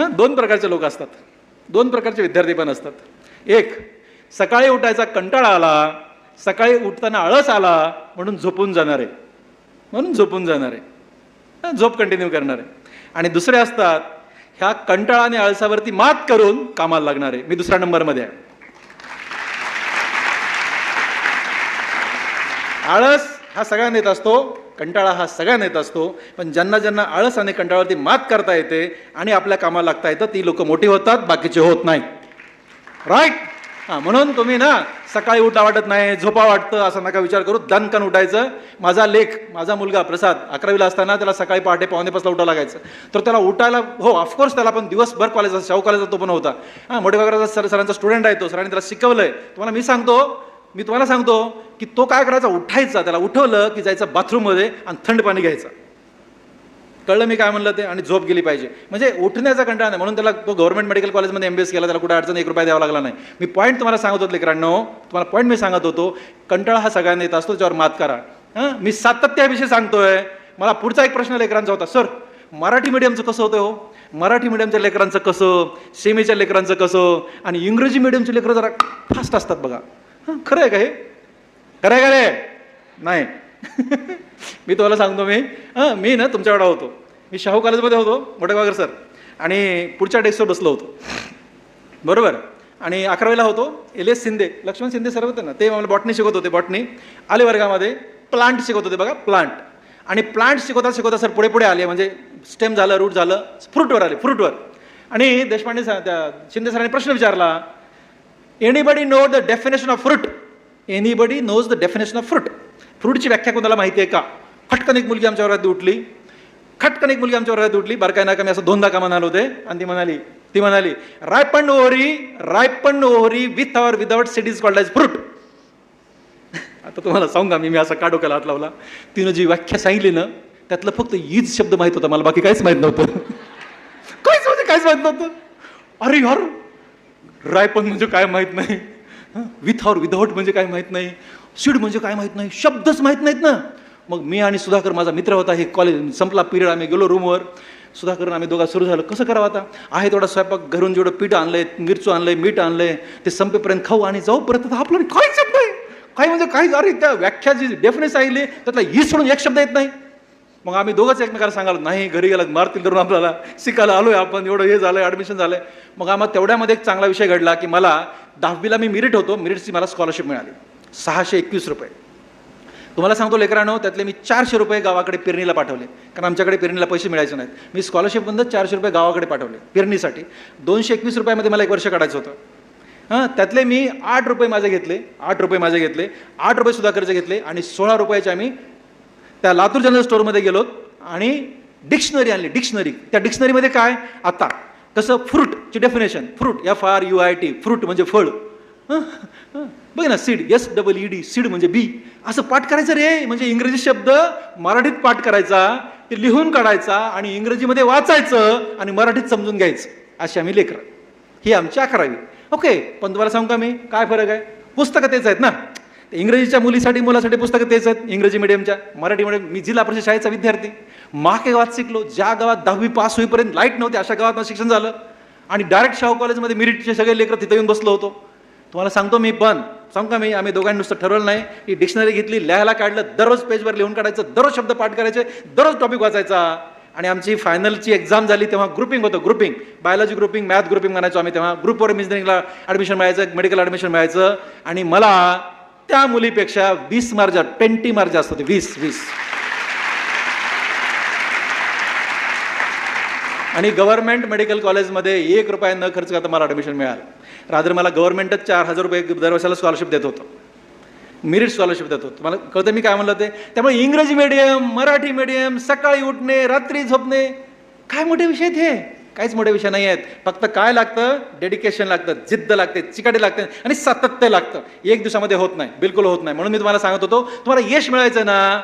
हां दोन प्रकारचे लोक असतात. दोन प्रकारचे विद्यार्थी पण असतात. एक सकाळी उठायचा कंटाळा आला सकाळी उठताना आळस आला म्हणून झोपून जाणारे. म्हणून झोपून जाणारे. आहे झोप कंटिन्यू करणारे. आणि दुसरे असतात ह्या कंटाळा आणि आळसावरती मात करून कामाला लागणारे. मी दुसऱ्या नंबरमध्ये आहे. आळस हा सगळ्यांना येत असतो. कंटाळा हा सगळ्यांना येत असतो पण ज्यांना ज्यांना आळस आणि कंटाळावरती मात करता येते आणि आपल्या कामाला लागता येतं ती लोक मोठी होतात बाकीचे होत नाही. राईट हां म्हणून तुम्ही ना सकाळी उठा वाटत नाही झोपा वाटतं असं नका विचार करू दणकन उठायचं. माझा लेख माझा मुलगा प्रसाद अकरावीला असताना त्याला सकाळी पहाटे पावणे पाचला उठावं लागायचं. तर त्याला उठायला हो ऑफकोर्स त्याला पण दिवसभर कॉलेज शाहू कॉलेजचा तो पण होता. हां मोठे वगैरे सर सरांचा स्टुडंट आहे तो सरांनी त्याला शिकवलं आहे तुम्हाला मी सांगतो मी तुम्हाला सांगतो की तो काय करायचा? उठायचा. त्याला उठवलं की जायचं बाथरूममध्ये आणि थंड पाणी घ्यायचं. कळलं मी काय म्हणलं ते? आणि झोप गेली पाहिजे. म्हणजे उठण्याचा कंटाळा नाही. म्हणून त्याला तो गव्हर्नमेंट मेडिकल कॉलेजमध्ये एम बी एस केला. त्याला कुठे अडचण एक रुपया द्यावा लागला नाही. मी पॉईंट तुम्हाला सांगत होतो लेकरांनो. तुम्हाला पॉईंट मी सांगत होतो. कंटाळा हा सगळ्यांना येत असतो त्याच्यावर मात करा. हां? मी सातत्याविषयी सांगतोय. मला पुढचा एक प्रश्न लेकरांचा होता. सर मराठी मीडियमचं कसं होतं हो? मराठी मीडियमच्या लेकरांचं कसं? सेमीच्या लेकरांचं कसं? आणि इंग्रजी मीडियमचे लेकरं जरा फास्ट असतात बघा. खरं आहे का हे? खरं आहे का रे? नाही. मी तुम्हाला सांगतो मी. हां मी ना तुमच्याकडे होतो. मी शाहू कॉलेजमध्ये होतो मोठेगावकर सर. आणि पुढच्या डेस्कवर बसलो होतो. बरोबर? आणि अकरावीला होतो L S Shinde Laxman Shinde sir होते ना ते मला बॉटनी शिकवत होते बॉटनी आले वर्गामध्ये प्लांट शिकवत होते बघा प्लांट आणि प्लांट शिकवता शिकवता सर पुढे पुढे आले म्हणजे स्टेम झालं रूट झालं फ्रूटवर आले फ्रूटवर आणि देशपांडे सा त्या शिंदे सरांनी प्रश्न विचारला anybody know the definition of fruit anybody knows the definition of fruit फ्रूटची व्याख्या कोणाला माहिती आहे का? फटकन एक मुलगी आमच्या वर्गात उठली. खटकन एक मुलगी आमच्या वर्गात उठली. बरं काय ना का मी असं दोनदा का म्हणाल होते. आणि ती म्हणाली ती म्हणाली ripened ovary ripened ovary with or without seed is called as fruit आता तुम्हाला सांगा मी मी असा का डोक्याला हात लावला. तिनं जी व्याख्या सांगितली ना त्यातलं फक्त ईज शब्द माहीत होता. मला बाकी काहीच माहीत नव्हतं. काहीच म्हणजे काहीच माहीत नव्हतं. अरे यार रायपण म्हणजे काय माहीत नाही. विथ और विदाऊट म्हणजे काय माहीत नाही. सीड म्हणजे काय माहीत नाही. शब्दच माहीत नाहीत ना. मग मी आणि सुधाकर माझा मित्र होता. हे कॉलेज संपला पिरियड आम्ही गेलो रूमवर सुधाकर आम्ही दोघा सुरू झालं. कसं करावं आता? आहे तेवढा स्वयंपाक. घरून जेवढं पीठ आणलंय मिरचू आणलंय मीठ आणलंय ते संपेपर्यंत खाऊ आणि जाऊ. परत आता आपल्याला शब्द आहे. नाही काही म्हणजे काही अरे त्या व्याख्या जी डेफिनेट आली त्यातला ही सोडून एक शब्द येत नाही. मग आम्ही दोघंच एकमेकाला सांगालो नाही घरी गेलात मारतील धरून आपल्याला. शिकायला आहे आपण एवढं हे झालंय ॲडमिशन झालं आहे मग आम्हाला तेवढ्यामध्ये एक चांगला विषय घडला की मला दहावीला मी मिरिट होतो मिरिटची मला स्कॉलरशिप मिळाली. सहाशे एकवीस रुपये. तुम्हाला सांगतो लेकरांनो त्यातले मी चारशे रुपये गावाकडे पेरणीला पाठवले. कारण आमच्याकडे पेरणीला पैसे मिळायचे नाहीत. मी स्कॉलरशिप चारशे रुपये गावाकडे पाठवले पेरणीसाठी. दोनशे एकवीस रुपयामध्ये मला एक वर्ष काढायचं होतं. हां त्यातले मी आठ रुपये माझे घेतले आठ रुपये माझे घेतले आठ रुपयेसुद्धा कर्ज घेतले आणि सोळा रुपयाचे आम्ही त्या लातूर जनरल स्टोअरमध्ये गेलो आणि डिक्शनरी आणली डिक्शनरी. त्या डिक्शनरीमध्ये काय? आता कसं फ्रूटची definition fruit F R U I T fruit म्हणजे फळ. बघ ना seed S double E D seed म्हणजे बी असं पाठ करायचं रे. म्हणजे इंग्रजी शब्द मराठीत पाठ करायचा ते लिहून काढायचा आणि इंग्रजीमध्ये वाचायचं आणि मराठीत समजून घ्यायचं. अशी आम्ही लेकरं. ही आमची अकरावी. ओके पण तुम्हाला सांगू का मी? काय फरक आहे? पुस्तकं तेच आहेत ना. इंग्रजीच्या मुलीसाठी मुलासाठी पुस्तकं तेच आहेत इंग्रजी मिडियमच्या मराठी मिडियम मी जिल्हा परिषद शाळेचा विद्यार्थी. माके गावात शिकलो ज्या गावात दहावी पास होईपर्यंत लाइट नव्हती अशा गावात शिक्षण झालं. आणि डायरेक्ट शाहू कॉलेजमध्ये मिरिटचे सगळे लेकरं तिथं येऊन बसलो होतो. तुम्हाला सांगतो मी पण सांगतो मी आम्ही दोघांनी नुसतं ठरवलं नाही. की डिक्शनरी घेतली लिहायला काढलं दररोज पेजवर लिहून काढायचं दररोज शब्द पाठ करायचे दररोज टॉपिक वाचायचा. आणि आमची फायनलची एक्झाम झाली तेव्हा ग्रुपिंग होतं grouping biology grouping math grouping म्हणायचो आम्ही तेव्हा. ग्रुपवर इंजिनिअरिंगला ॲडमिशन मिळायचं मेडिकल ॲडमिशन मिळायचं. आणि मला त्या मुलीपेक्षा वीस मार्क ट्वेंटी मार्क जास्त होते वीस वीस. आणि गव्हर्नमेंट मेडिकल कॉलेजमध्ये एक रुपया न खर्च करता मला ॲडमिशन मिळालं. रादर मला गव्हर्नमेंटच चार हजार रुपये दरवर्षाला स्कॉलरशिप देत होतं. मेरिट स्कॉलरशिप देत होतं. मला कळतं मी काय म्हणलं ते? त्यामुळे इंग्रजी मीडियम मराठी मीडियम सकाळी उठणे रात्री झोपणे काय मोठे विषय ते हे? काहीच मोठे विषय नाही आहेत. फक्त काय लागतं? डेडिकेशन लागतं जिद्द लागते चिकाटी लागते आणि सातत्य लागतं. एक दिवसामध्ये होत नाही बिलकुल होत नाही. म्हणून मी तुम्हाला सांगत होतो तुम्हाला यश मिळायचं ना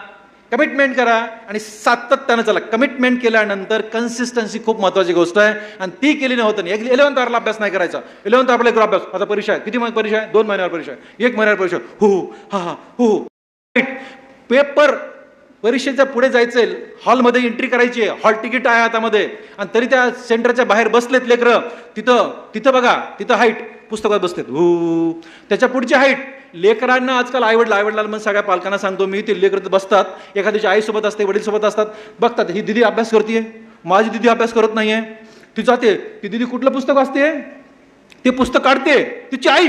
कमिटमेंट करा आणि सातत्यानं चला. कमिटमेंट केल्यानंतर कन्सिस्टन्सी खूप महत्त्वाची गोष्ट आहे. आणि ती केली नाही होत नाही इलेव्हन्थ आवरला अभ्यास नाही करायचा. इलेव्हन्थ आवरला एक अभ्यास. आता परीक्षा आहे. किती महिन्यात परीक्षा आहे? दोन महिन्यावर परीक्षा आहे. एक महिन्यावर परीक्षा. हो हा. हा हो. पेपर परीक्षेच्या पुढे जायचंय हॉलमध्ये एंट्री करायची आहे. हॉल तिकीट आहे हातामध्ये. आणि तरी त्या सेंटरच्या बाहेर बसलेत लेकरं. तिथं तिथं बघा तिथं हाईट पुस्तकात बसलेत. हू. त्याच्या पुढची हाईट लेकरांना आजकाल आईवडलं आईवडिलांना म्हणून सगळ्या पालकांना सांगतो मी ते लेकरं बसतात. एखाद्याची आईसोबत असते वडीलसोबत असतात. बघतात ही दिदी अभ्यास करते माझी दिदी अभ्यास करत नाहीये. ती जाते. ती दिदी कुठलं पुस्तक वाचते ते पुस्तक काढते तिची आई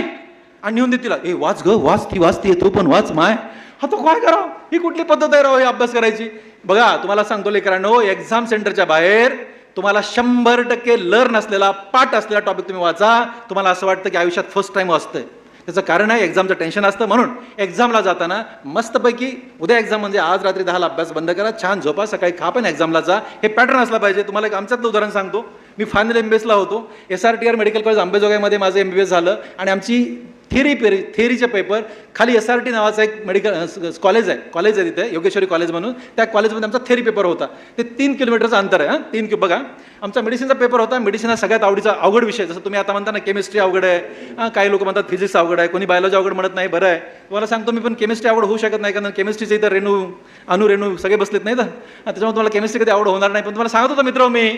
आणि नेऊन दे तिला ए वाच ग वाच ती वाचते तू पण वाच माय. हा तो काय करा ही कुठली पद्धत आहे राव हे अभ्यास करायची? बघा तुम्हाला सांगतो लेकरांनो एक्झाम सेंटरच्या बाहेर तुम्हाला शंभर टक्के लर्न असलेला पाठ असलेला टॉपिक तुम्ही वाचा. तुम्हाला असं वाटतं की आयुष्यात फर्स्ट टाइम वाचतंय. त्याचं कारण आहे एक्झामचं टेन्शन असतं. म्हणून एक्झामला जाताना मस्तपैकी उद्या एक्झाम म्हणजे आज रात्री दहाला अभ्यास बंद करा छान झोपा सकाळी खा पण एक्झामला जा. हे पॅटर्न असलं पाहिजे. तुम्हाला एक आमच्यातलं उदाहरण सांगतो. मी फायनल एम बी एसला होतो. S R T R medical college अंबेजोगाईमध्ये माझं एम बी एस झालं आणि आमची थेरी पेरी थेरीचे पेपर खाली एस आर टी नावाचा एक मेडिकल कॉलेज आहे. कॉलेज आहे तिथे योगेश्वरी कॉलेज म्हणून. त्या कॉलेजमध्ये आमचा थेरी पेपर होता. ते तीन किलोमीटरचं अंतर आहे हां? तीन कि बघा. आमचा मेडिसिनचा पेपर होता. मेडिसिन हा सगळ्यात आवडीचा अवघड विषय जसं तुम्ही आता म्हणता ना केमिस्ट्री अवघड आहे. काही लोक म्हणतात फिजिक्स अवघड आहे. कोणी बायोलॉजी अवघड म्हणत नाही. बरं आहे. तुम्हाला सांगतो मी पण केमिस्ट्री आवड होऊ शकत नाही. कारण केमिस्ट्रीचे इथं रेणू अणु रेणू सगळे बसलेत नाही तर त्याच्यामुळे तुम्हाला केमिस्ट्री कधी आवड होणार नाही. पण तुम्हाला सांगत होतो मित्र मी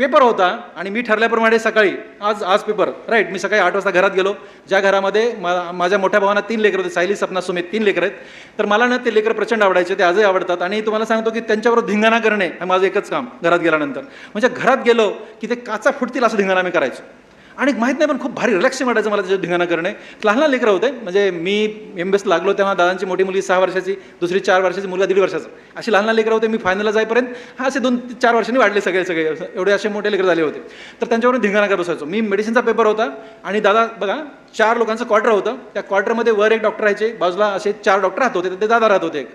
पेपर होता आणि मी ठरल्याप्रमाणे सकाळी आज आज पेपर. राईट मी सकाळी आठ वाजता घरात गेलो. ज्या घरामध्ये मा- माझ्या मोठ्या भावांना तीन लेकर होते सायली सपना सुमित तीन लेकर आहेत. तर मला ना ते लेकर प्रचंड आवडायचे ते आजही आवडतात. आणि तुम्हाला सांगतो की त्यांच्यावर धिंगाणा करणे हे माझं एकच काम घरात गेल्यानंतर. म्हणजे घरात गेलो की ते काचा फुटतील असं धिंगाणा मी करायचो. आणि माहीत नाही पण खूप भारी रिलॅक्स वाटायचं मला त्याच्या धिंगाणा करणे. लहान लहान लेकरं होते. म्हणजे मी एम बेस लागलो तेव्हा दादांची मोठी मुलगी सहा वर्षाची दुसरी चार वर्षाची मुलगा दीड वर्षाचा. अशी लहान लहान लेकरं होते मी फायनलला जाईपर्यंत हा असे दोन चार वर्षांनी वाढले सगळे सगळे. एवढे असे मोठे लेकर झाले होते. तर त्यांच्यावरून धिंगाणा करत बसायचो. मी मेडिसिनचा पेपर होता आणि दादा बघा चार लोकांचं क्वार्टर होतं. त्या क्वार्टरमध्ये वर एक डॉक्टर राहायचे. बाजूला असे चार डॉक्टर राहत होते. ते दादा राहत होते. एक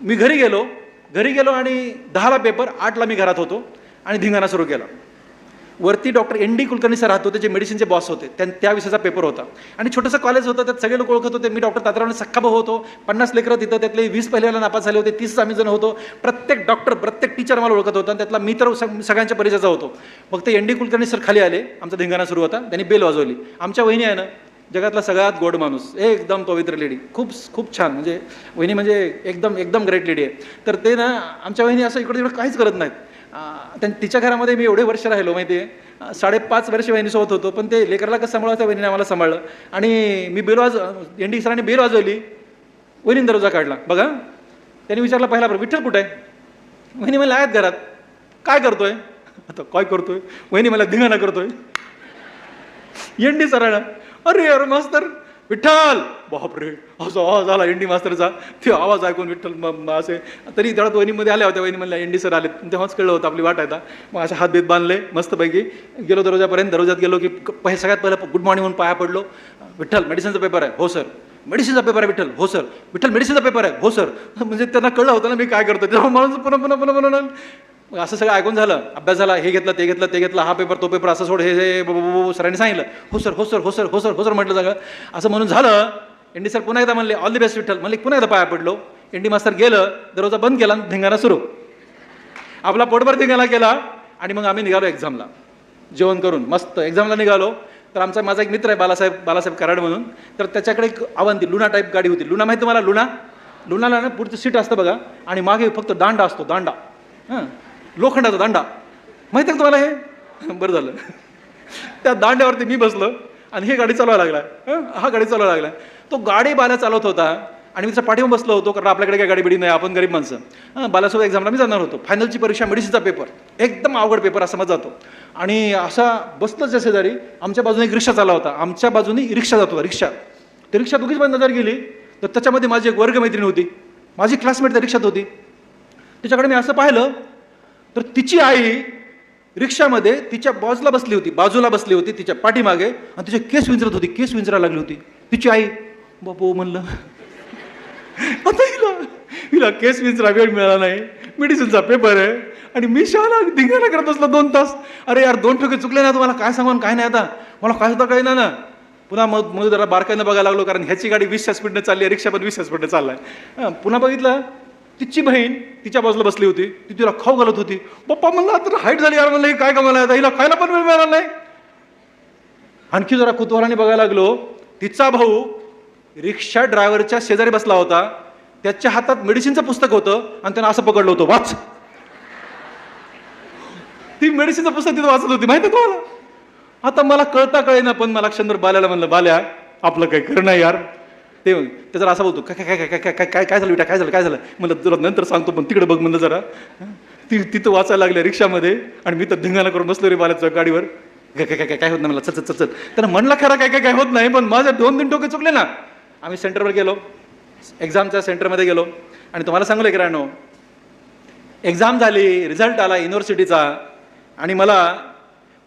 मी घरी गेलो. घरी गेलो आणि दहाला पेपर आठला मी घरात होतो आणि धिंगाणा सुरू केला. वरती doctor N D Kulkarni sir राहत होते जे मेडिसिनचे बॉस होते. त्या त्या विषयाचा पेपर होता. आणि छोटंसं कॉलेज होतं त्यात सगळे लोक ओळखत होते. मी डॉक्टर तात्रावणे सख्खा भाऊ होतो. पन्नास लेकरं तिथं त्यातले वीस पहिल्याला नापास झाले होते. तीस आम्ही जण होतो. प्रत्येक डॉक्टर प्रत्येक टीचर मला ओळखत होता. आणि त्यातला मी तर सगळ्यांच्या परिचयाचा होतो. मग ते एन डी कुलकर्णी सर खाली आले. आमचा धिंगाणा सुरू होता. त्यांनी बेल वाजवली. आमच्या वहिनी आहे ना जगातला सगळ्यात गोड माणूस. एकदम पवित्र लेडी खूप खूप छान. म्हणजे वहिनी म्हणजे एकदम एकदम ग्रेट लेडी आहे. तर ते ना आमच्या वहिनी असं इकडे तिकडे काहीच करत नाहीत. त्यां तिच्या घरामध्ये मी एवढे वर्ष राहिलो माहिती आहे. साडेपाच वर्ष वहिनीसोबत होतो पण ते लेकरला कसं सांभाळायचं वहिनीने आम्हाला सांभाळलं. आणि मी बेल वाज एनडी सरांनी बेल वाजवली. वहिनी दरवाजा काढला. बघा त्यांनी विचारला पहिला बरं विठ्ठल कुठे आहे? वहिनी मला आहेत घरात. काय करतोय? आता काय करतोय? वहिनी मला धिंगाणा करतोय. एनडी सरांना अरे अरे मास्तर विठ्ठल! बापरे असा आवाज आला इंडी मास्तरचा. ते आवाज ऐकून विठ्ठल असे तरी तेवढ्यात वहिनीमध्ये आल्या होत्या वहिनी म्हणल्या एनडी सर आले तेव्हाच कळलं होतं आपली वाट आहे आता. मग अशा हात बीत बांधले मस्तपैकी. गेलो दरवाजापर्यंत दरवाजात गेलो की पहि सगळ्यात पहिलं गुड मॉर्निंग म्हणून पाया पडलो. विठ्ठल मेडिसिनचा पेपर आहे. हो सर. मेडिसिनचा पेपर आहे विठ्ठल. हो सर. विठ्ठल मेडिसिनचा पेपर आहे. हो सर. म्हणजे त्यांना कळलं होतं ना मी काय करतो तेव्हा माणूस पुन्हा पुन्हा पुन्हा पुन्हा मग असं सगळं ऐकून झालं अभ्यास झाला हे घेतलं ते घेतलं ते घेतलं हा पेपर तो पेपर असं सोड हे हे सरांनी सांगितलं. हो सर हो सर हो सर हो सर हो सर म्हटलं सगळं. असं म्हणून झालं एंडी सर पुन्हा एकदा म्हणले ऑल द बेस्ट विठ्ठल. म्हणले पुन्हा एकदा पाया पडलो. एंडी मास्तर गेलं दरवाजा बंद केला आणि धिंगाणा सुरू. आपला पोटभर धिंगाणा केला आणि मग आम्ही निघालो एक्झामला जेवण करून मस्त. एक्झामला निघालो. तर आमचा माझा एक मित्र आहे बालासाहेब बालासाहेब कराड म्हणून. तर त्याच्याकडे एक अवंती लुना टाईप गाडी होती. लुना माहिती तुम्हाला? लुना? लुनाला ना पुढचं सीट असतं बघा. आणि मागे फक्त दांडा असतो दांडा. हां. लोखंडाचा दांडा. माहिती आहे का तुम्हाला हे? बरं झालं. त्या दांड्यावरती मी बसलो आणि हे गाडी चालवायला लागला. हं? हा गाडी चालवायला लागला. तो गाडी बाला चालवत होता आणि मी त्याच्या पाठीवर बसलो होतो कारण आपल्याकडे काही गाडी बिडी नाही आपण गरीब माणसं. हां? बालासोबत एक्झामला मी जाणार होतो. फायनलची परीक्षा मेडिसिनचा पेपर एकदम अवघड पेपर असा माझा जातो. आणि असा बसलोच या शेजारी. आमच्या बाजूने एक रिक्षा चालला होता. आमच्या बाजूने रिक्षा जात होता रिक्षा. ती रिक्षा दोघीच बंद नजर गेली तर त्याच्यामध्ये माझी एक वर्गमैत्रीण होती. माझी क्लासमेट त्या रिक्षात होती. तिच्याकडे मी असं पाहिलं तर तिची आई रिक्षामध्ये तिच्या बाजूला बसली होती बाजूला बसली होती तिच्या पाठीमागे आणि तिचे केस विंचरत होती केस विंचरायला लागली होती. तिची आई बापू म्हणलं आता हिला हिला केस विंचरा वेळ मिळाला नाही. मेडिसिनचा पेपर आहे. आणि मी शाळा धिंगाणा करत असला दोन तास. अरे यार दोन ठोके चुकले ना तुम्हाला काय सांगून काय नाही आता? मला काय सुद्धा काही ना. पुन्हा मग मग जरा बारकाईनं बघायला लागलो कारण ह्याची गाडी वीसच्या स्पीडनं चालली आहे रिक्षा पण वीसच्या स्पीडनं चाललाय. पुन्हा बघितलं? तिची बहीण तिच्या बाजूला बसली होती. ती तिला खाऊ घालत होती. पप्पा म्हणलं आता हाईट झाली यार म्हणलं हे काय कमाला आता हिला खायला पण वेळ मिळाला नाही. आणखी जरा कुतूहलाने बघायला लागलो. तिचा भाऊ रिक्षा ड्रायव्हरच्या शेजारी बसला होता. त्याच्या हातात मेडिसिनचं पुस्तक होतं आणि त्यानं असं पकडलं होतं वाच. ती मेडिसिनचं पुस्तक तिथं वाचत होती माहिती आहे तुम्हाला? आता मला कळता कळेना पण मला क्षणभर बाल्याला म्हणलं बाल्या आपलं काही करणं यार. ते त्या जरा असा बोलतो काय काय काय काय काय काय काय झालं बेटा? काय झालं काय झालं? मला तुला नंतर सांगतो पण तिकडे बघ म्हणलं जरा. ती तिथं वाचायला लागल्या रिक्षामध्ये आणि मी तर धिंगाणा करून बसलो रे बाल्याचं गाडीवर. काय काय काय काय होत नाही मला चल चल चल त्यानं म्हणलं खरं काय काय काय होत नाही पण माझ्या दोन दिन डोके चुकले ना. आम्ही सेंटरवर गेलो एक्झामच्या सेंटरमध्ये गेलो. आणि तुम्हाला सांगलं आहे किराणो एक्झाम झाली रिझल्ट आला युनिव्हर्सिटीचा आणि मला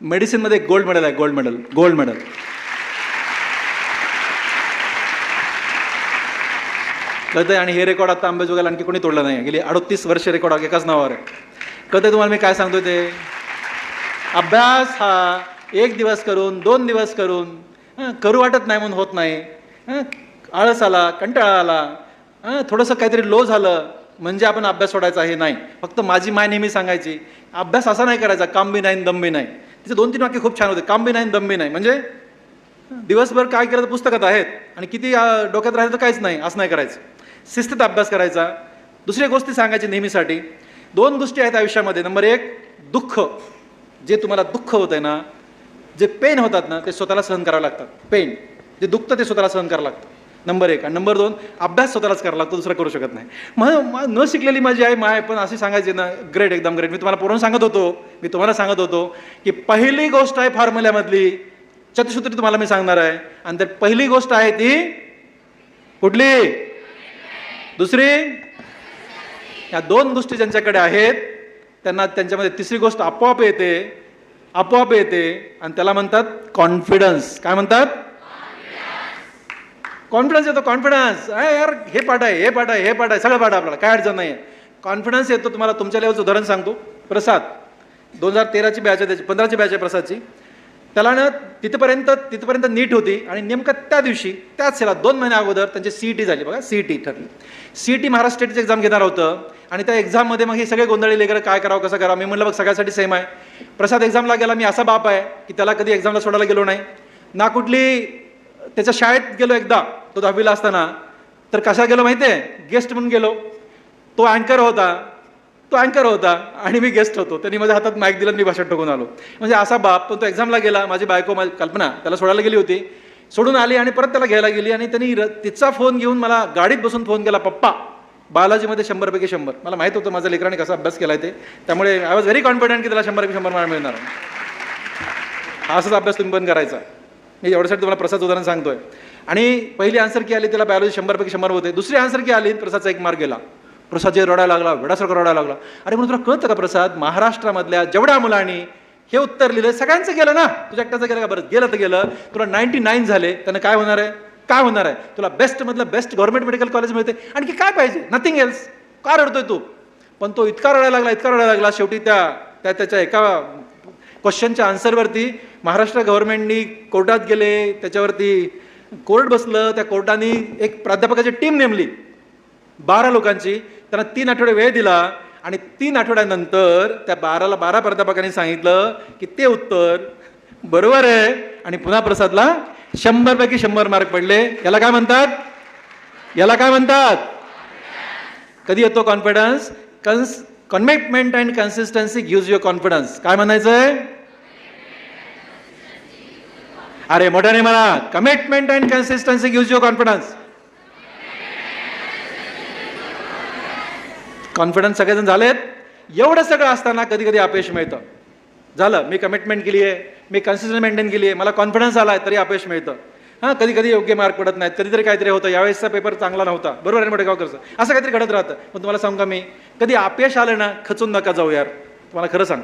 मेडिसिनमध्ये गोल्ड मेडल आहे गोल्ड मेडल गोल्ड मेडल. कळतंय? आणि हे रेकॉर्ड आता आंबेजोगाला आणखी कोणी तोडलं नाही गेली अडतीस वर्ष रेकॉर्ड एकाच नावावर आहे. कळतंय तुम्हाला मी काय सांगतो ते? अभ्यास हा एक दिवस करून दोन दिवस करून करू वाटत नाही म्हणून होत नाही. आळस आला कंटाळा आला. थोडंसं काहीतरी लो झालं म्हणजे आपण अभ्यास सोडायचा हे नाही. फक्त माझी माय नेहमी सांगायची अभ्यास असा नाही करायचा काम बी नाही दम बी नाही. तिचे दोन तीन वाक्य खूप छान होते. काम बी नाही दम बी नाही. म्हणजे दिवसभर काय केलं तर पुस्तकात आहेत. आणि किती डोक्यात राहिलं तर काहीच नाही. असं नाही करायचं. शिस्तीत अभ्यास करायचा. दुसऱ्या गोष्टी सांगायची नेहमीसाठी. दोन गोष्टी आहेत आयुष्यामध्ये. नंबर एक दुःख. जे तुम्हाला दुःख होतं आहे ना जे पेन होतात ना ते स्वतःला सहन करावं लागतात पेन जे दुखतं ते स्वतःला सहन करावं लागतं. नंबर एक. आणि नंबर दोन अभ्यास स्वतःलाच करावा लागतो दुसरा करू शकत नाही. म्हणून मग न शिकलेली माझी आई माय पण अशी सांगायची ना ग्रेट एकदम ग्रेट मी तुम्हाला पूर्ण सांगत होतो मी तुम्हाला सांगत होतो की पहिली गोष्ट आहे फॉर्म्युल्यामधली चतुसूत्री तुम्हाला मी सांगणार आहे. आणि तर पहिली गोष्ट आहे ती कुठली? दुसरी या दोन गोष्टी ज्यांच्याकडे आहेत त्यांना त्यांच्यामध्ये तिसरी गोष्ट आपोआप येते आपोआप येते आणि त्याला म्हणतात कॉन्फिडन्स काय म्हणतात? कॉन्फिडन्स येतो कॉन्फिडन्स यार हे पाठ आहे हे पाठ आहे हे पाठ आहे सगळं पाठ आपल्याला काय अडचण नाही आहे कॉन्फिडन्स येतो तुम्हाला तुमच्या लेवलचं उदाहरण सांगतो. प्रसाद दोन हजार तेराची बॅच आहे त्याची पंधराची बॅच आहे प्रसादची. त्याला ना तिथपर्यंत तिथपर्यंत नीट होती आणि नेमकं त्या दिवशी त्याच सेला दोन महिन्या अगोदर त्यांची सी टी झाली. बघा सी टी ठरली. सी टी महाराष्ट्र स्टेटची एक्झाम घेणार होतं आणि त्या एक्झाममध्ये मग हे सगळे गोंधळी लेकर काय करावं कसं करावं? मी म्हटलं बघ सगळ्यासाठी सेम आहे. प्रसाद एक्झामला गेला. मी असा बाप आहे की त्याला कधी एक्झामला सोडायला गेलो नाही. ना कुठली त्याच्या शाळेत गेलो एकदा तो दहावीला असताना. तर कशा गेलो माहिती आहे गेस्ट म्हणून गेलो. तो अँकर होता. तो अँकर होता आणि मी गेस्ट होतो. त्यांनी माझ्या हातात माईक दिला आणि मी भाषण टाकून आलो. म्हणजे असा बाप पण तो एक्झामला गेला माझी बायको माझी कल्पना त्याला सोडायला गेली होती. सोडून आली आणि परत त्याला घ्यायला गेली आणि त्यांनी र- तिचा फोन घेऊन मला गाडीत बसून फोन केला पप्पा बालाजीमध्ये शंभरपैकी शंभर. मला माहीत होतं माझ्या लेकराने कसा अभ्यास केलाय ते. त्यामुळे आय वॉज व्हेरी कॉन्फिडंट की त्याला शंभरपैकी शंभर मार्क मिळणार. हा असाच अभ्यास तुम्ही पण करायचा. मी एवढ्यासाठी तुम्हाला प्रसाद उदाहरण सांगतोय. आणि पहिली आन्सर की आली त्याला बायोलॉजी शंभरपैकी शंभर होते. दुसरी आन्सर की आली प्रसादचा एक मार्क गेला. प्रसाद जे रडायला लागला वेडासारखा रडायला लागला. अरे म्हणून तुला कळतं का प्रसाद? महाराष्ट्रामधल्या जेवढ्या मुलांनी हे उत्तर लिहिलं सगळ्यांचं गेलं ना? तुझ्या एकट्याचं गेलं का बरं? गेलं तर गेलं. तुला नाईन्टी नाईन झाले. त्यानं काय होणार आहे? काय होणार आहे? तुला बेस्टमधलं बेस्ट गव्हर्नमेंट मेडिकल कॉलेज मिळते. आणखी काय पाहिजे? नथिंग एल्स का रडतोय तू? पण तो इतका रडायला लागला इतका रडायला लागला. शेवटी त्या त्या त्याच्या एका क्वेश्चनच्या आन्सरवरती महाराष्ट्र गव्हर्नमेंटनी कोर्टात गेले. त्याच्यावरती कोर्ट बसलं. त्या कोर्टाने एक प्राध्यापकाची टीम नेमली. बारा लोकांची. त्यांना तीन आठवडे वेळ दिला आणि तीन आठवड्यानंतर त्या बाराला बारा प्राध्यापकांनी सांगितलं की ते उत्तर बरोबर आहे. आणि पुन्हा प्रसादला शंभरपैकी शंभर मार्क पडले. याला काय म्हणतात? याला काय म्हणतात? कधी येतो confidence cons commitment and consistency gives your confidence काय म्हणायचं आहे अरे मोठ्याने म्हणा. Commitment and consistency gives your confidence confidence सगळेजण झालेत. एवढं सगळं असताना कधी कधी अपयश मिळतं. झालं मी कमिटमेंट केली आहे मी कन्सिस्टन्स मेंटेन केली आहे मला कॉन्फिडन्स आला आहे तरी अपयश मिळतं. हां कधी कधी योग्य मार्क पडत नाहीत कधीतरी काहीतरी होतं. यावेळेसचा पेपर चांगला नव्हता. बरोबर आहे मोठेगावकरचं असं काहीतरी घडत राहतं. पण तुम्हाला सांगू का मी? कधी अपयश आलं ना खचून नका जाऊ यार. तुम्हाला खरं सांग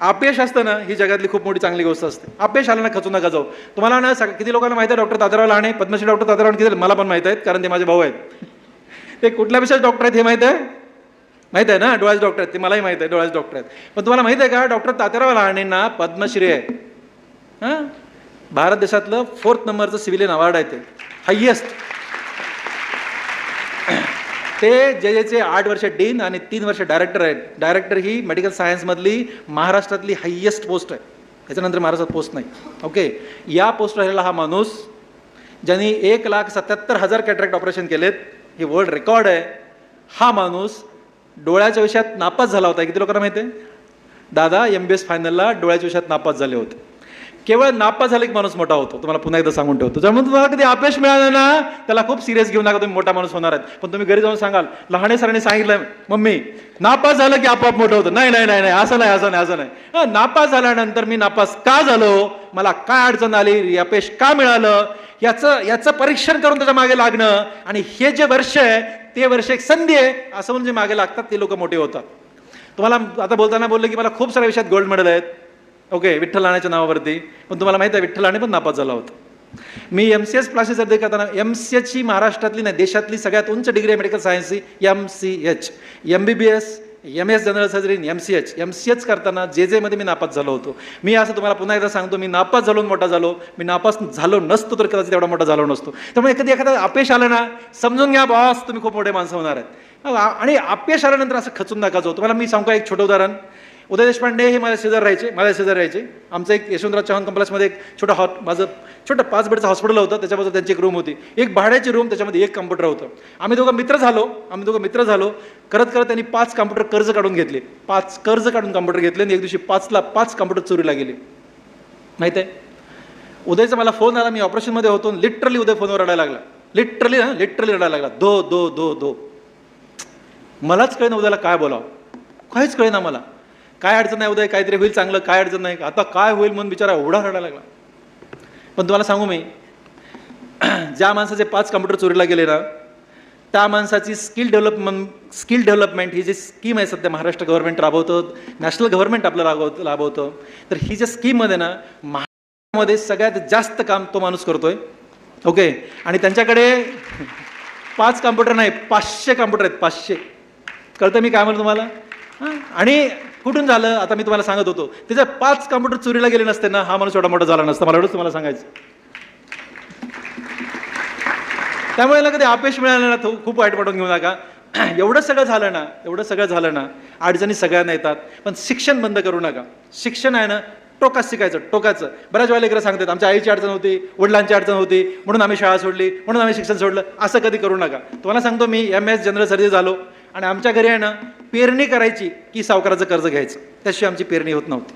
अपयश असतं ना ही जगातली खूप मोठी चांगली गोष्ट असते. अपयश आलं ना खचून नका जाऊ. तुम्हाला ना सग किती लोकांना माहिती आहे? डॉक्टर तात्याराव लहाणे पद्मश्री डॉक्टर तात्याराव किती मला पण माहीत आहेत कारण ते माझे भाऊ आहेत. ते कुठल्या विषयाचे डॉक्टर आहेत हे माहीत आहे? माहीत आहे ना डोळ्याचे डॉक्टर आहेत. ते मलाही माहीत आहे डोळ्याचे डॉक्टर आहेत. पण तुम्हाला माहीत आहे का डॉक्टर तात्याराव लहाणेंना पद्मश्री आहे. हां? भारत देशातलं फोर्थ नंबरचं सिव्हिलियन अवॉर्ड आहे ते. हायेस्ट ते जे जेचे आठ वर्ष डीन आणि तीन वर्ष डायरेक्टर आहेत. डायरेक्टर ही मेडिकल सायन्समधली महाराष्ट्रातली हायेस्ट पोस्ट आहे. त्याच्यानंतर महाराष्ट्रात पोस्ट नाही. ओके या पोस्ट राहिलेला हा माणूस ज्यांनी एक लाख सत्याहत्तर हजार कॅटरॅक्ट ऑपरेशन केलेत हे वर्ल्ड रेकॉर्ड आहे. हा माणूस डोळ्याच्या विषयात नापास झाला होता. किती लोकांना माहिती आहे? दादा एम बी एस फायनलला डोळ्याच्या विषयात नापास झाले होते. केवळ नापास झाले की माणूस मोठा होतो. तुम्हाला पुन्हा एकदा सांगून ठेवतो. त्यामुळे तुम्हाला कधी अपयश मिळालं ना त्याला खूप सिरियस घेऊ नका तुम्ही. मोठा माणूस होणार आहेत. पण तुम्ही घरी जाऊन सांगाल लहाने सरांनी सांगितलं मम्मी नापास झालं की आपोआप मोठं होतं. नाही नाही नाही नाही असं नाही असं नाही असं नाही. नापास झाल्यानंतर मी नापास का झालो? मला काय अडचण आली? अपयश का मिळालं? याचं याचं परीक्षण करून त्याच्यामागे लागणं आणि हे जे वर्ष आहे ते वर्ष एक संधी आहे असं म्हणून जे मागे लागतात ते लोक मोठे होतात. तुम्हाला आता बोलताना बोललं की मला खूप साऱ्या विषयात गोल्ड मेडल आहेत. ओके विठ्ठल राणेच्या नावावरती. पण तुम्हाला माहिती आहे विठ्ठल राणे पण नापास झाला होता. मी एम सी एस क्लासेस अर्धे करताना एम सी एचची महाराष्ट्रातली नाही देशातली सगळ्यात उंच डिग्री आहे मेडिकल सायन्सची M C H M B B S M S general surgery M C H M C H करताना जे जेमध्ये मी नापास झालो होतो. मी असं तुम्हाला पुन्हा एकदा सांगतो मी नापास झालो मोठा झालो. मी नापास झालो नसतो तर कदाचित एवढा मोठा झालो नसतो. त्यामुळे कधी एखादा अपयश आलं ना समजून घ्या बॉस तुम्ही खूप मोठे माणसं होणार आहेत. आणि अपयश आल्यानंतर असं खचून नका जाऊ. तुम्हाला मी सांगू एक छोटं उदाहरण. उदय देशपांडे हे माझ्या शेजार राहायचे माझ्या शेजार राहायचे. आमचं एक यशवंतराव चव्हाण कॉम्प्लेक्समध्ये एक छोटं हॉ माझं छोटं पाच बेडचं हॉस्पिटल होतं त्याच्याबद्दल त्यांची एक रूम होती. एक भाड्याची रूम त्याच्यामध्ये एक कम्प्युटर होतं. आम्ही दोघं मित्र झालो आम्ही दोघं मित्र झालो. करत करत त्यांनी पाच कम्प्युटर कर्ज काढून घेतले. पाच कर्ज काढून कम्प्युटर घेतले आणि एक दिवशी पाचला पाच कम्प्युटर चोरीला गेले. माहीत आहे? उदयचा मला फोन आला मी ऑपरेशनमध्ये होतो लिटरली उदय फोनवर रडायला लागला. लिटरली ना लिटरली रडायला लागला. दो दो दो दो. मलाच कळेना उद्याला काय बोलावं. काहीच कळेना मला. काय अडचण नाही उद्या काहीतरी होईल चांगलं काय अडचण नाही. आता काय होईल म्हणून बिचारा एवढा रडायला लागला. पण तुम्हाला सांगू मी ज्या माणसाचे पाच कम्प्युटर चोरीला गेले ना त्या माणसाची स्किल डेव्हलपमेंट स्किल डेव्हलपमेंट ही जी स्कीम आहे सध्या महाराष्ट्र गव्हर्नमेंट राबवतं नॅशनल गव्हर्नमेंट आपलं राबवतं राबवतं. तर ही ज्या स्कीममध्ये ना महाराष्ट्रामध्ये सगळ्यात जास्त काम तो माणूस करतोय. ओके आणि त्यांच्याकडे पाच कम्प्युटर नाही पाचशे कम्प्युटर आहेत पाचशे. कळतं मी काय म्हणतो तुम्हाला? आणि कुठून झालं? आता मी तुम्हाला सांगत होतो. त्याच्या पाच कम्प्युटर चोरीला गेले नसते ना हा माणूस एवढा मोठा झाला नसता. मला एवढंच तुम्हाला सांगायचं. त्यामुळे ना कधी अपयश मिळालं ना तो खूप वाईट वाटून घेऊ नका. एवढं सगळं झालं ना एवढं सगळं झालं ना अडचणी सगळ्यांना येतात. पण शिक्षण बंद करू नका. शिक्षण आहे ना टोकाच शिकायचं टोकाचं. बऱ्याच वेळा लेकरं सांगतात आमच्या आईची अडचण होती वडिलांची अडचण होती म्हणून आम्ही शाळा सोडली म्हणून आम्ही शिक्षण सोडलं. असं कधी करू नका. तुम्हाला सांगतो मी एम एस जनरल सर्जरी झालो. आणि आमच्या घरी आहे ना पेरणी करायची की सावकाराचं कर्ज घ्यायचं. त्याशिवाय आमची पेरणी होत नव्हती.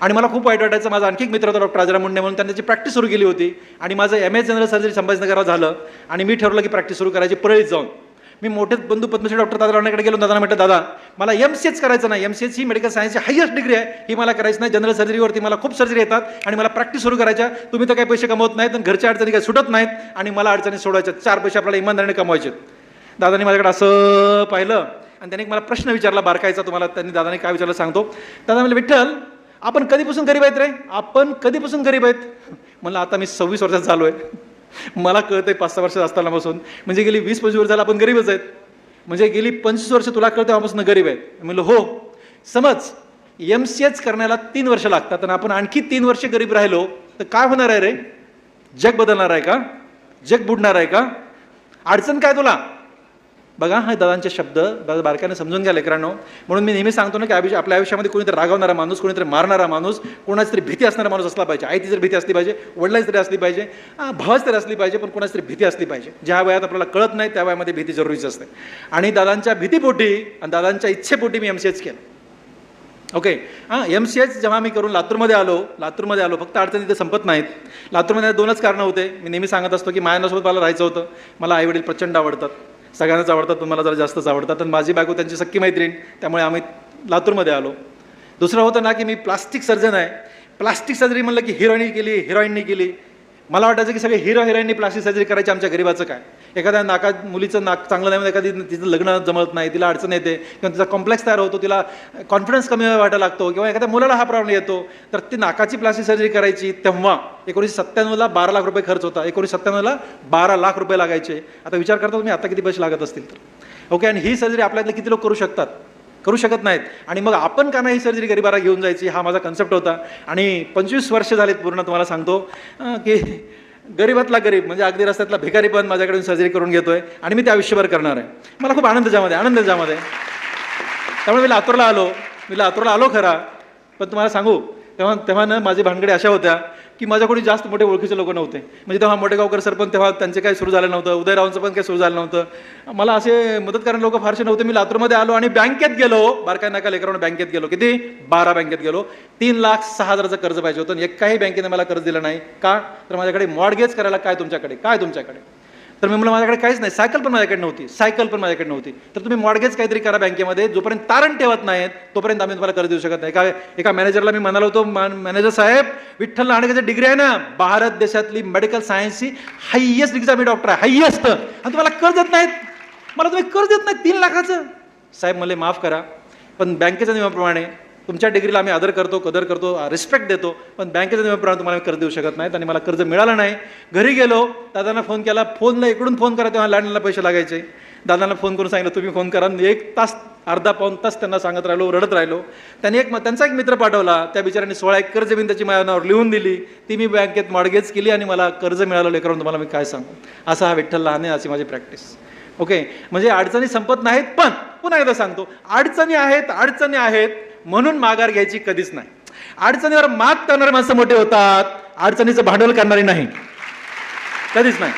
आणि मला खूप वाईट वाटायचं माझा आणखी एक मित्र होता डॉक्टर राजाराम मुंडे म्हणून त्यांनी त्याची प्रॅक्टिस सुरू केली होती. आणि माझं एम. एस. जनरल सर्जरी संभाजीनगरला झालं. आणि मी ठरवलं की प्रॅक्टिस सुरू करायची परळीत जाऊन. मी मोठे बंधू पद्मश्री डॉक्टर दादा राणाकडे गेलो. दादा म्हटलं दादा मला एम सी एच करायचं नाही. एम सी एच ही मेडिकल सायन्सची हायस्ट डिग्री आहे. ही मला करायची नाही. जनरल सर्जरीवरती मला खूप सर्जरी येतात. आणि मला प्रॅक्टिस सुरू करायच्या. तुम्ही तर काही पैसे कमवत नाहीत आणि घरच्या अडचणी काही सुटत नाहीत. आणि मला अडचणी सोडायच्या चार पैसे आपल्याला इमानदारीने कमवायचे दादानी माझ्याकडे असं पाहिलं. आणि त्याने मला प्रश्न विचारला बारकायचा तुम्हाला त्यांनी दादाने काय विचारलं सांगतो. दादा म्हणजे विठ्ठल आपण कधीपासून गरीब आहेत रे? आपण कधीपासून गरीब आहेत? म्हणलं आता मी सव्वीस वर्षात झालो आहे मला कळतं आहे पाच सहा वर्ष असतानापासून. म्हणजे गेली वीस पंचवीस वर्षाला आपण गरीबच आहेत. म्हणजे गेली पंचवीस वर्ष तुला कळतं तेव्हापासून गरीब आहेत. म्हणलं हो. समज एम सी एच करण्याला तीन वर्ष लागतात आणि आपण आणखी तीन वर्ष गरीब राहिलो तर काय होणार आहे रे? जग बदलणार आहे का? जग बुडणार आहे का? अडचण काय तुला? बघा हा दादांचे शब्द दादा बारकाने समजून घ्या लेकरांनो. म्हणून मी नेहमी सांगतो ना की आयुष्य आपल्या आयुष्यामध्ये कोणीतरी रागवणारा माणूस कोणीतरी मारणारा माणूस कोणाची तरी भीती असणारा माणूस असला पाहिजे. आईची जर भीती असली पाहिजे वडिलांची तरी असली पाहिजे आ, भावाची तरी असली पाहिजे पण कोणाची तरी भीती असली पाहिजे. ज्या वयात आपल्याला कळत नाही त्या वयामध्ये भीती जरुरीची असते. आणि दादांच्या भीतीपोटी आणि दादांच्या इच्छेपोटी मी एम सी एच केलं. ओके? हां एम सी एच जेव्हा मी करून लातूरमध्ये आलो लातूरमध्ये आलो फक्त अडचणी ते संपत नाहीत. लातूरमध्ये दोनच कारणं होते. मी नेहमी सांगत असतो की माझ्यासोबत मला राहायचं होतं. मला आईवडील प्रचंड आवडतात. सगळ्यांनाच आवडतात पण मला जरा जास्तच आवडतात. आणि माझी बायको त्यांची सख्खी मैत्रीण त्यामुळे आम्ही लातूरमध्ये आलो. दुसरं होतं ना की मी प्लास्टिक सर्जन आहे. प्लास्टिक सर्जरी म्हणलं की हिरोईननी केली हिरोईननी केली. मला वाटायचं की सगळे हिरो हिरोईननी प्लास्टिक सर्जरी करायची आमच्या गरीबाचं काय? एखाद्या नाका मुलीचं नाक चांगलं नाही एखादी तिचं लग्न जमत नाही तिला अडचण येते किंवा तिचा कॉम्प्लेक्स तयार होतो तिला कॉन्फिडन्स कमी वाटायला लागतो किंवा एखाद्या मुलाला हा प्रॉब्लेम येतो तर ती नाकाची प्लास्टिक सर्जरी करायची तेव्हा एकोणीसशे सत्त्याण्णवला बारा लाख रुपये खर्च होता. एकोणीसशे सत्त्याण्णवला बारा लाख रुपये लागायचे. आता विचार करता तुम्ही आता किती पैसे लागत असतील तर. ओके आणि ही सर्जरी आपल्यातले किती लोक करू शकतात? करू शकत नाहीत. आणि मग आपण का नाही सर्जरी गरिबाला घेऊन जायची? हा माझा कन्सेप्ट होता. आणि पंचवीस वर्ष झालीत पूर्ण तुम्हाला सांगतो. की गरीबातला गरीब म्हणजे अगदी रस्त्यातला भिकारी पण माझ्याकडून सर्जरी करून घेतोय. आणि मी ते आयुष्यभर करणार आहे. मला खूप आनंद ज्यामध्ये आनंद ज्यामध्ये. त्यामुळे मी लातूरला आलो. मी लातूरला आलो खरा. पण तुम्हाला सांगू तेव्हा तेव्हा ना माझे भानगडे अशा होत्या की माझ्या कोणी जास्त मोठे ओळखीचे लोक नव्हते. म्हणजे तेव्हा मोठेगावकर सर पण तेव्हा त्यांचे काही सुरू झालं नव्हतं उदयरावांचं पण काही सुरू झालं नव्हतं. मला असे मदत करणारे लोक फारसे नव्हते. मी लातूरमध्ये आलो आणि बँकेत गेलो. बारकाय नाका लेकरांना बँकेत गेलो. किती? बारा बँकेत गेलो. तीन लाख सहा हजाराचं कर्ज पाहिजे होतं आणि एकाही बँकेने मला कर्ज दिलं नाही. का? तर माझ्याकडे मॉडगेज करायला काय तुमच्याकडे? काय तुमच्याकडे? तर मी म्हणलं माझ्याकडे काहीच नाही सायकल पण माझ्याकडे नव्हती सायकल पण माझ्याकडे नव्हती. तर तुम्ही मॉडगेज काहीतरी करा बँकेमध्ये जोपर्यंत तारण ठेवत नाहीत तोपर्यंत आम्ही तुम्हाला कर्ज देऊ शकत नाही. एका एका मॅनेजरला मी म्हणालो होतो मॅनेजर साहेब विठ्ठल नाणेकाची डिग्री आहे ना भारत देशातली मेडिकल सायन्सची हायएस्ट डिग्रीचा मी डॉक्टर आहे हायएस्ट आणि तुम्हाला कर्ज देत नाहीत. मला तुम्ही कर्ज देत नाही तीन लाखाचं. साहेब मला माफ करा पण बँकेच्या नियमाप्रमाणे तुमच्या डिग्रीला आम्ही आदर करतो कदर करतो रिस्पेक्ट देतो पण बँकेच्या नियमाप्रमाणे तुम्हाला कर्ज देऊ शकत नाहीत आणि मला कर्ज मिळालं नाही. घरी गेलो दादांना फोन केला फोनला इकडून फोन करा तेव्हा लँडलाईनला पैसे लागायचे. दादांना फोन करून सांगितलं तुम्ही फोन करा. आणि एक तास अर्धा पाऊन तास त्यांना सांगत राहिलो रडत राहिलो. त्यांनी एक त्यांचा एक मित्र पाठवला त्या बिचाऱ्यांनी सोळा एक कर्ज बिन त्याची माझ्या नावावर लिहून दिली. ती मी बँकेत मॉडगेज केली आणि मला कर्ज मिळालं लेकरून तुम्हाला मी काय सांगू? असा हा विठ्ठल लहान आहे अशी माझी प्रॅक्टिस ओके म्हणजे अडचणी संपत नाहीत पण पुन्हा एकदा सांगतो अडचणी आहेत अडचणी आहेत. म्हणून माघार घ्यायची कधीच नाही. अडचणीवर मात करणारे माणसं मोठे होतात अडचणीचं भांडवल करणारे नाही. कधीच नाही.